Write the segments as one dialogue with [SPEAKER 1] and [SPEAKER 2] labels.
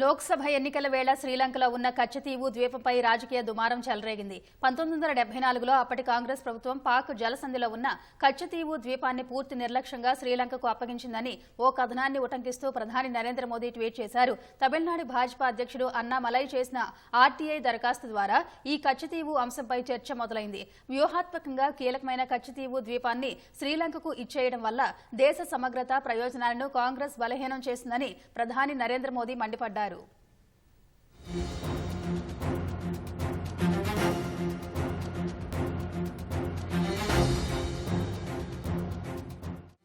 [SPEAKER 1] లోక్సభ ఎన్నికల వేళ శ్రీలంకలో ఉన్న కచ్చతీవు ద్వీపంపై రాజకీయ దుమారం చెలరేగింది. పంతొమ్మిది వందల డెబ్బై నాలుగులో అప్పటి కాంగ్రెస్ ప్రభుత్వం పాక్ జలసంధిలో ఉన్న కచ్చతీవు ద్వీపాన్ని పూర్తి నిర్లక్ష్యంగా శ్రీలంకకు అప్పగించిందని ఓ కథనాన్ని ఉటంకిస్తూ ప్రధాని నరేంద్ర మోదీ ట్వీట్ చేశారు. తమిళనాడు భాజపా అధ్యక్షుడు అన్నామలై చేసిన ఆర్టీఐ దరఖాస్తు ద్వారా ఈ కచ్చతీవు అంశంపై చర్చ మొదలైంది. వ్యూహాత్మకంగా కీలకమైన కచ్చతీవు ద్వీపాన్ని శ్రీలంకకు ఇచ్చేయడం వల్ల దేశ సమగ్రత ప్రయోజనాలను కాంగ్రెస్ బలహీనం చేసిందని ప్రధాని నరేంద్ర మోదీ మండిపడ్డారు.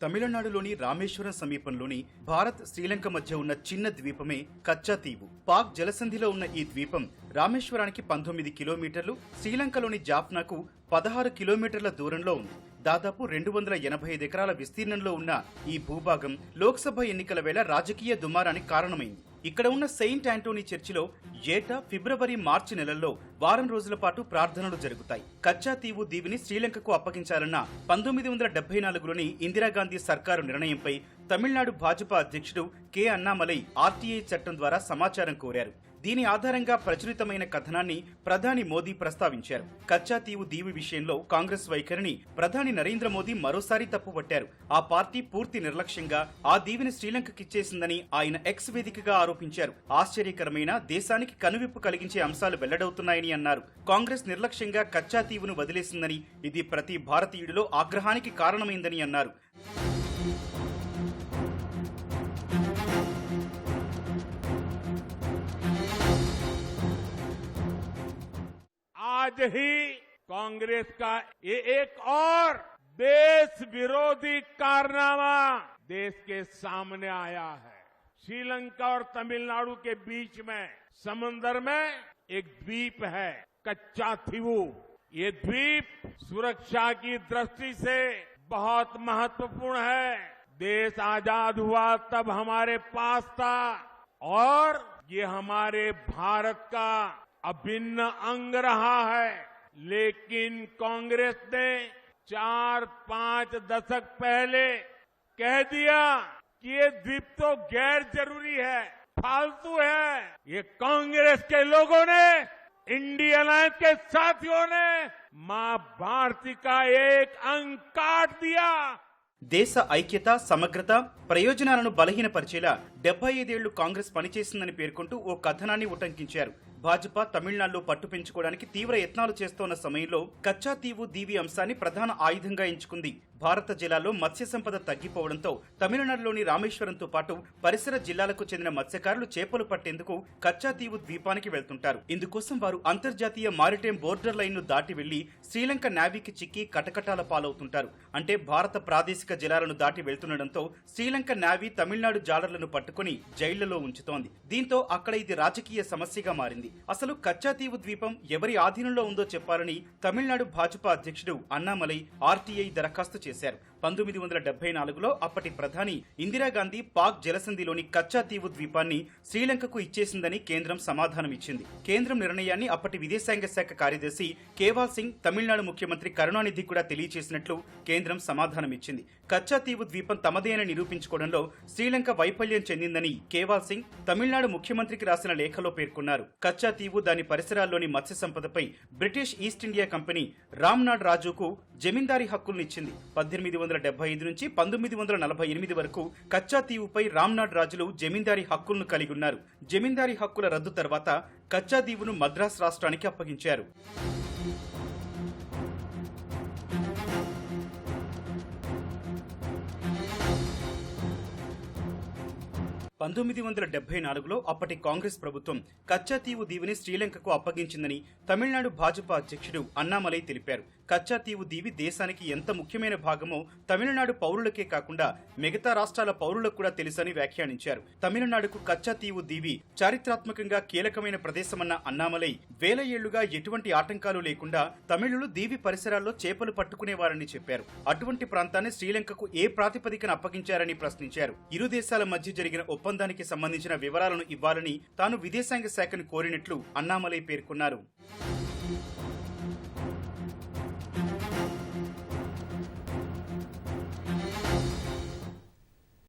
[SPEAKER 2] తమిళనాడులోని రామేశ్వరం సమీపంలోని భారత్ శ్రీలంక మధ్య ఉన్న చిన్న ద్వీపమే కచ్చా దీవు పాక్ జలసంధిలో ఉన్న ఈ ద్వీపం రామేశ్వరానికి పంతొమ్మిది కిలోమీటర్లు శ్రీలంకలోని జాఫ్నాకు పదహారు కిలోమీటర్ల దూరంలో ఉంది. దాదాపు రెండు వందల ఎనభై ఐదు ఎకరాల విస్తీర్ణంలో ఉన్న ఈ భూభాగం లోక్సభ ఎన్నికల వేళ రాజకీయ దుమారానికి కారణమైంది. ఇక్కడ ఉన్న సెయింట్ ఆంటోనీ చర్చిలో ఏటా ఫిబ్రవరి మార్చి నెలల్లో వారం రోజుల పాటు ప్రార్థనలు జరుగుతాయి. కచ్చా తీవు దీవిని శ్రీలంకకు అప్పగించాలన్న పంతొమ్మిది వందల డెబ్బై నాలుగులోని ఇందిరాగాంధీ సర్కారు నిర్ణయంపై తమిళనాడు భాజపా అధ్యక్షుడు కె. అన్నామలై ఆర్టీఐ చట్టం ద్వారా సమాచారం కోరారు. దీని ఆధారంగా ప్రచురితమైన కథనాన్ని ప్రధాని మోదీ ప్రస్తావించారు. కచ్చా తీవు దీవి విషయంలో కాంగ్రెస్ వైఖరిని ప్రధాని నరేంద్ర మోదీ మరోసారి తప్పుపట్టారు. ఆ పార్టీ పూర్తి నిర్లక్ష్యంగా ఆ దీవిని శ్రీలంకకిచ్చేసిందని ఆయన ఎక్స్ వేదికగా ఆరోపించారు. ఆశ్చర్యకరమైన దేశానికి కనువిప్పు కలిగించే అంశాలు వెల్లడవుతున్నాయని అన్నారు. కాంగ్రెస్ నిర్లక్ష్యంగా కచ్చా తీవును వదిలేసిందని ఇది ప్రతి భారతీయుడిలో ఆగ్రహానికి కారణమైందని అన్నారు.
[SPEAKER 3] आज ही कांग्रेस का ये एक और देश विरोधी कारनामा देश के सामने आया है। श्रीलंका और तमिलनाडु के बीच में, समंदर में एक द्वीप है, कच्चा थीवू। ये द्वीप सुरक्षा की दृष्टि से बहुत महत्वपूर्ण है। देश आज़ाद हुआ तब हमारे पास था और ये हमारे भारत का अभिन्न अंग रहा है लेकिन कांग्रेस ने चार पांच दशक पहले कह दिया कि ये द्वीप तो गैर जरूरी है फालतू है ये कांग्रेस के लोगों ने इंडियन अलायंस के साथियों ने मां भारती का एक अंग काट दिया
[SPEAKER 2] దేశ ఐక్యత సమగ్రత ప్రయోజనాలను బలహీనపరిచేలా డెబ్బై ఐదేళ్లు కాంగ్రెస్ పనిచేసిందని పేర్కొంటూ ఓ కథనాన్ని ఉటంకించారు భాజపా తమిళనాడులో పట్టు పెంచుకోవడానికి తీవ్ర యత్నాలు చేస్తోన్న సమయంలో కచ్చా తీవు దీవి అంశాన్ని ప్రధాన ఆయుధంగా ఎంచుకుంది. భారత జిల్లాలో మత్స్య సంపద తగ్గిపోవడంతో తమిళనాడులోని రామేశ్వరంతో పాటు పరిసర జిల్లాలకు చెందిన మత్స్యకారులు చేపలు పట్టేందుకు కచ్చా తీవు ద్వీపానికి వెళ్తుంటారు. ఇందుకోసం వారు అంతర్జాతీయ మారిటైమ్ బోర్డర్ లైన్ను దాటి వెళ్ళి శ్రీలంక నావీకి చిక్కి కటకటాల పాలవుతుంటారు. అంటే భారత ప్రాదేశిక జలాలను దాటి వెళ్తుండటంతో శ్రీలంక నావీ తమిళనాడు జాలర్లను పట్టుకుని జైళ్ళలో ఉంచుతోంది. దీంతో అక్కడ ఇది రాజకీయ సమస్యగా మారింది. అసలు కచ్చాతీవు ద్వీపం ఎవరి ఆధీనంలో ఉందో చెప్పాలని తమిళనాడు భాజపా అధ్యక్షుడు అన్నామలై ఆర్టీఐ దరఖాస్తు చేశారు. పంతొమ్మిది వందల డెబ్బై నాలుగులో అప్పటి ప్రధాని ఇందిరాగాంధీ పాక్ జలసంధిలోని కచ్చా తీవు ద్వీపాన్ని శ్రీలంకకు ఇచ్చేసిందని కేంద్రం సమాధానమిచ్చింది కేంద్రం నిర్ణయాన్ని అప్పటి విదేశాంగ శాఖ కార్యదర్శి కేవాల్ సింగ్ తమిళనాడు ముఖ్యమంత్రి కరుణానిధి కూడా తెలియజేసినట్లు కేంద్రం సమాధానమిచ్చింది కచ్చాతీవు ద్వీపం తమదే అని నిరూపించుకోవడంలో శ్రీలంక వైఫల్యం చెందిందని కేవాల్ సింగ్ తమిళనాడు ముఖ్యమంత్రికి రాసిన లేఖలో పేర్కొన్నారు. కచ్చా తీవు దాని పరిసరాల్లోని మత్స్య సంపదపై British East India Company Ramnad రాజుకు జమీందారీ హక్కుల్నిచ్చింది పద్దెనిమిది వందల డెబ్బై ఐదు నుంచి పంతొమ్మిది వందల నలభై ఎనిమిది వరకు కచ్చా దీవుపై రామ్నాడ్ రాజులు జమీందారీ హక్కులను కలిగి ఉన్నారు. జమీందారీ హక్కుల రద్దు తర్వాత కచ్చా దీవును మద్రాస్ రాష్ట్రానికి అప్పగించారు. పంతొమ్మిది వందల డెబ్బై నాలుగులో అప్పటి కాంగ్రెస్ ప్రభుత్వం కచ్చాతీవు దీవిని శ్రీలంకకు అప్పగించిందని తమిళనాడు భాజపా అధ్యక్షుడు అన్నామలై తెలిపారు. కచ్చాతీవు దీవి దేశానికి ఎంత ముఖ్యమైన భాగమో తమిళనాడు పౌరులకే కాకుండా మిగతా రాష్ట్రాల పౌరులకు కూడా తెలుసని వ్యాఖ్యానించారు. తమిళనాడుకు కచ్చాతీవు దీవి చారిత్రాత్మకంగా కీలకమైన ప్రదేశమన్న అన్నామలై వేల ఏళ్ళుగా ఎటువంటి ఆటంకాలు లేకుండా తమిళులు దీవి పరిసరాల్లో చేపలు పట్టుకునేవారని చెప్పారు. అటువంటి ప్రాంతాన్ని శ్రీలంకకు ఏ ప్రాతిపదికన అప్పగించారని ప్రశ్నించారు. ఇరు దేశాల మధ్య జరిగిన ఒప్పందానికి సంబంధించిన వివరాలను ఇవ్వాలని తాను విదేశాంగ శాఖను కోరినట్లు అన్నామలై పేర్కొన్నారు.